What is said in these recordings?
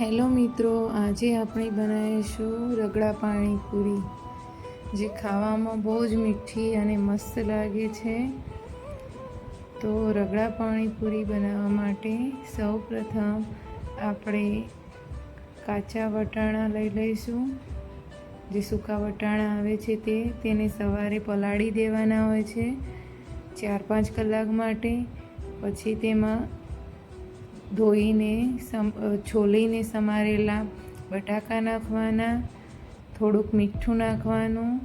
Hello મિત્રો, આજે આપણે બનાવીશું રગડા પાણીપુરી જે ખાવામાં બહુ જ મીઠી અને મસ્ત લાગે છે. તો રગડા પાણીપુરી બનાવવા માટે સૌ પ્રથમ આપણે કાચા વટાણા લઈ લઈશું. જે સૂકા વટાણા આવે છે તે, તેને સવારે પલાળી દેવાના હોય છે ચાર પાંચ કલાક માટે. પછી તેમાં ધોઈને સમ છોલીને સમારેલા, બટાકા નાખવાના, થોડુંક મીઠું નાખવાનું,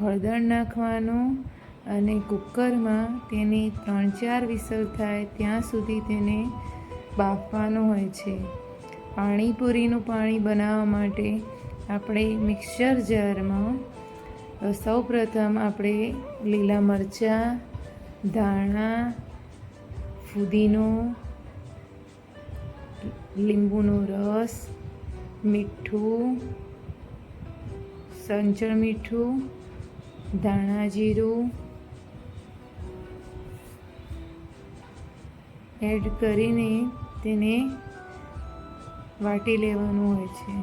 હળદર નાખવાનું અને કુકરમાં તેની ત્રણ ચાર વિસલ થાય ત્યાં સુધી તેને બાફવાનું હોય છે. પાણીપુરીનું પાણી બનાવવા માટે આપણે મિક્સર જારમાં સૌ પ્રથમ આપણે લીલા મરચાં, ધાણા, ફુદીનો લીંબુનો રસ, મીઠું, સંચળ મીઠું, ધાણા જીરું એડ કરીને તેને વાટી લેવાનું હોય છે.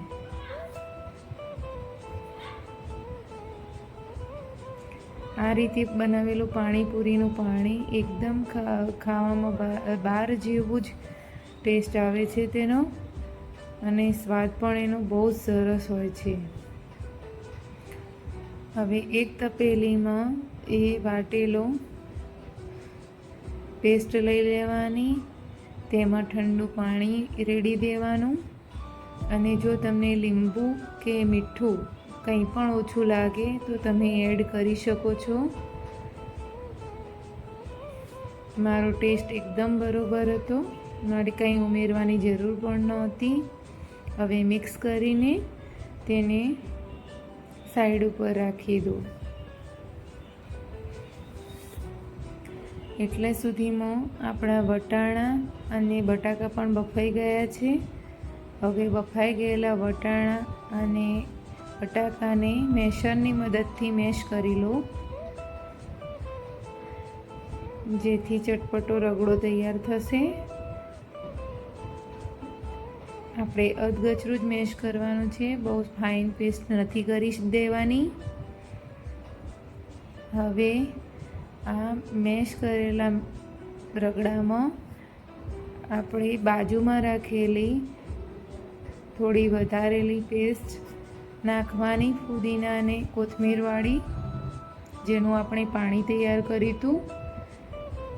આ રીતે બનાવેલું પાણીપુરીનું પાણી એકદમ ખાવામાં બાર જેવું જ ટેસ્ટ આવે છે તેનો અને સ્વાદ પણ એનો બહુ જ સરસ હોય છે. હવે એક તપેલીમાં એ વાટેલો પેસ્ટ લઈ લેવાની, તેમાં ઠંડુ પાણી રેડી દેવાનું અને જો તમને લીંબુ કે મીઠું કંઈ પણ ઓછું લાગે તો તમે એડ કરી શકો છો. મારો ટેસ્ટ એકદમ બરોબર હતો. મારે કંઈ ઉમેરવાની જરૂર પણ નહોતી. હવે મિક્સ કરીને તેને સાઈડ ઉપર રાખી દો એટલે સુધીમાં આપણા વટાણા અને બટાકા પણ બફાઈ ગયા છે. હવે બફાઈ ગયેલા વટાણા અને બટાકાને મેશરની મદદથી મેશ કરી લો જેથી ચટપટો રગડો તૈયાર થશે. આપણે અધગચરું જ મેશ કરવાનું છે. બહુ ફાઇન પેસ્ટ નથી કરી દેવાની. હવે આ મેશ કરેલા રગડામાં આપણે બાજુમાં રાખેલી થોડી વધારેલી પેસ્ટ નાખવાની ફુદીના અને કોથમીરવાળી, જેનું આપણે પાણી તૈયાર કર્યું હતું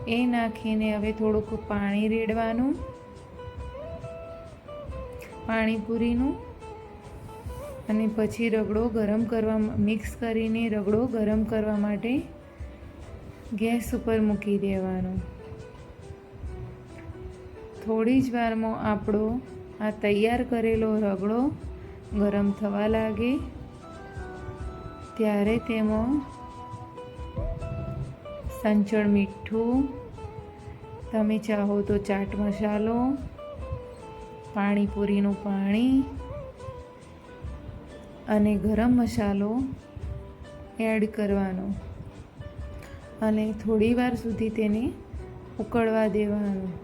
એ નાખીને હવે થોડુંક પાણી રેડવાનું. પાણીપુરીનું અને પછી રગડો ગરમ કરવા મિક્સ કરીને રગડો ગરમ કરવા માટે ગેસ ઉપર મૂકી દેવાનો. થોડી જ વારમાં આપણો આ તૈયાર કરેલો રગડો ગરમ થવા લાગે. ત્યારે તેમાં સંચળ મીઠું, તમે ચાહો તો ચાટ મસાલો પાણીપુરીનું પાણી અને ગરમ મસાલો એડ કરવાનો. અને થોડી વાર સુધી તેને ઉકળવા દેવાનું.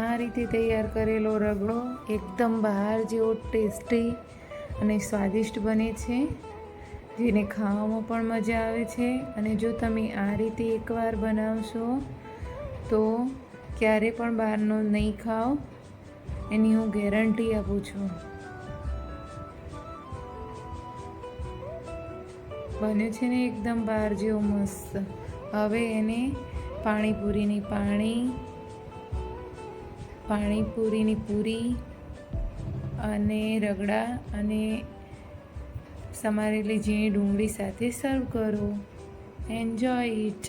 આ રીતે તૈયાર કરેલો રગડો એકદમ બહાર જેવો ટેસ્ટી અને સ્વાદિષ્ટ બને છે. જેને ખાવામાં પણ મજા આવે છે. અને જો તમે આ રીતે એકવાર બનાવશો, તો ક્યારે પણ બહારનો નહીં ખાઓ. એની હું ગેરંટી આપું છું. બને છે ને એકદમ બહાર જેવો મસ્ત. હવે એને પાણીપુરીની પાણી, પાણીપુરીની પૂરી અને રગડા અને સમારેલી ઝીણી ડુંગળી સાથે સર્વ કરો. Enjoy it